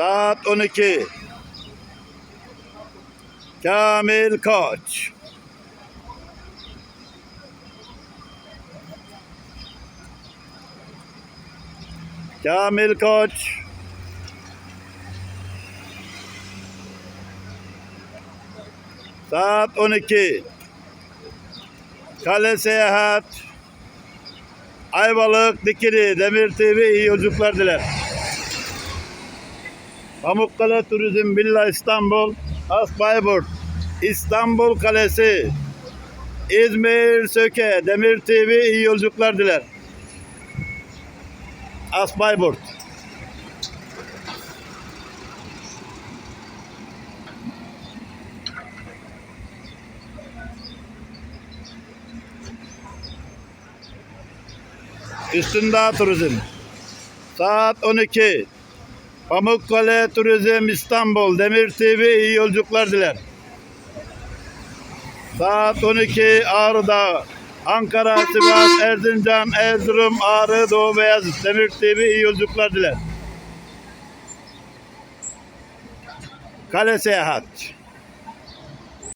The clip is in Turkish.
Saat 12. Kamil Koç. Kamil Koç. Saat 12. Kale Seyahat. Ayvalık, Dikili, Demir TV iyi yolculuklar diler. Pamukkale Turizm Villa İstanbul, As Bayburt, İstanbul Kalesi, İzmir Söke, Demir TV iyi yolculuklar diler. As Bayburt. Üstündağ Turizm. Saat 12. Pamukkale Turizm İstanbul Demir TV iyi yolculuklar diler. Saat 12 Ağrı'da Ankara, Sivas, Erzincan, Erzurum, Ağrı, Doğu Beyazıt Demir TV iyi yolculuklar diler. Kale Seyahat.